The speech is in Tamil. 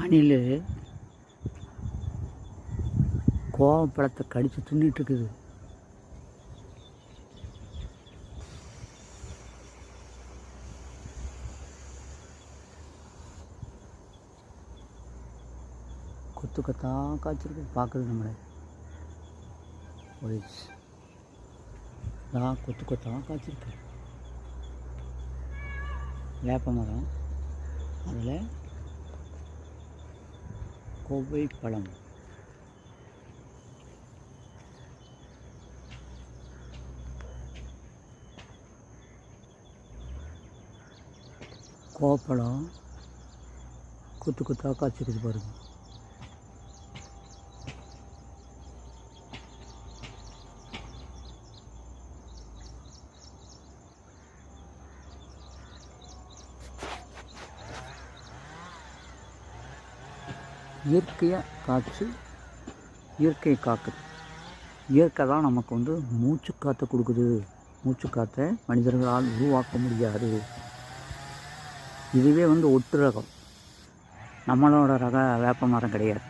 அணில் கோவப்பழத்தை கடித்து தின்னுட்டு இருக்குது கொத்து கொத்தா காய்ச்சிருக்கு. பார்க்குது நம்மளை. போயிடுச்சு நான் கொத்து கொத்தா காய்ச்சிருக்கு. வேப்ப மரம் அதில் கோவை பழம். கோப்பழம் குத்து குத்தாக காய்ச்சிருக்குது பாருங்க. இயற்கையாக காய்ச்சி இயற்கையை காக்குது இயற்கை தான் நமக்கு வந்து மூச்சு காற்றை கொடுக்குது. மூச்சு காற்றை மனிதர்களால் உருவாக்க முடியாது. இதுவே வந்து ஒட்டு ரகம் நம்மளோட ரக வேப்ப மரம் கிடையாது.